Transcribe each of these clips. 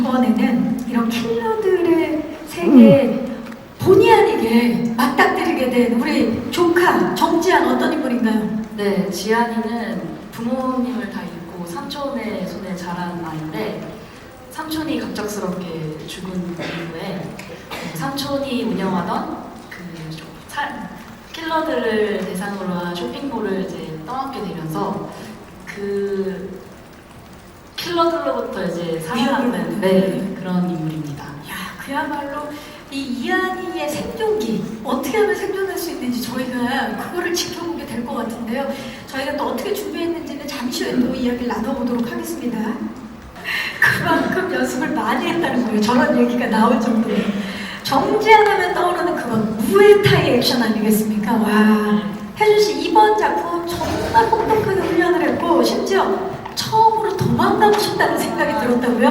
이번에는 이런 킬러들의 세계에 본의 아니게 맞닥뜨리게 된 우리 조카 정지한 어떤 인물인가요? 네, 지안이는 부모님을 다 잃고 삼촌의 손에 자란 아이인데 삼촌이 갑작스럽게 죽은 이후에 삼촌이 운영하던 그 사- 킬러들을 대상으로 한 쇼핑몰을 이제 떠안게 되면서 그 킬러들로부터 이제 살아남는 네, 그런 인물입니다. 야, 그야말로 이 이한이의 생존기 어떻게 하면 생존할 수 있는지 저희가 그거를 지켜보게 될 것 같은데요. 저희가 또 어떻게 준비했는지는 잠시 후에 또 이야기를 나눠보도록 하겠습니다. 그만큼 연습을 많이 했다는 거예요. 저런 얘기가 나올 정도로. 정지하면 떠오르는 그건 무에타이 액션 아니겠습니까? 와, 혜준 씨 이번 작품 정말 똑똑하게 훈련을 했고 심지어 처음으로 도망가고 싶다는 생각이 들었다고요?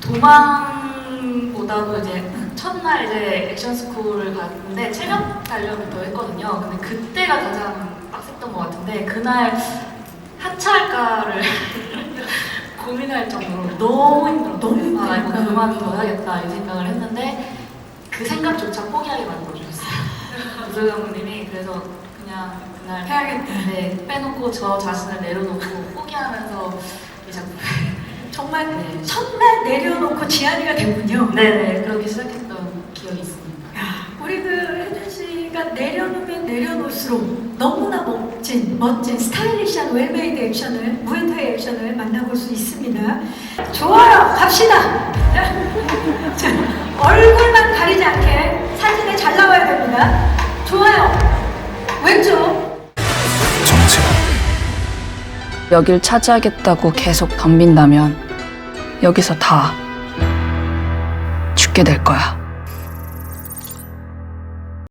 도망보다도 이제 첫날 이제 액션 스쿨을 갔는데 체력 단련부터 했거든요. 근데 그때가 가장 빡셌던 것 같은데 그날 하차할까를 고민할 정도로 너무 힘들었어요. 너무 힘드니까. 아, 이거 그만둬야겠다 이 생각을 했는데 그 생각조차 포기하게 만들어주셨어요. 우조 감독님이 그래서 그냥 그날 해야겠다. 네, 빼놓고 저 자신을 내려놓고 포기하면서 이 작품 정말 네. 첫날 내려놓고 지안이가 됐군요. 네네 그렇게 시작했던 기억이 있습니다. 야, 우리 그 혜준 씨가 내려놓으면 내려놓을수록 너무나 멋진, 멋진 스타일리시한 웰메이드 액션을, 무에타이 액션을 만나볼 수 있습니다. 좋아요, 갑시다. 자, 얼굴만 가리지 않게 여길 차지하겠다고 계속 덤빈다면 여기서 다 죽게 될 거야.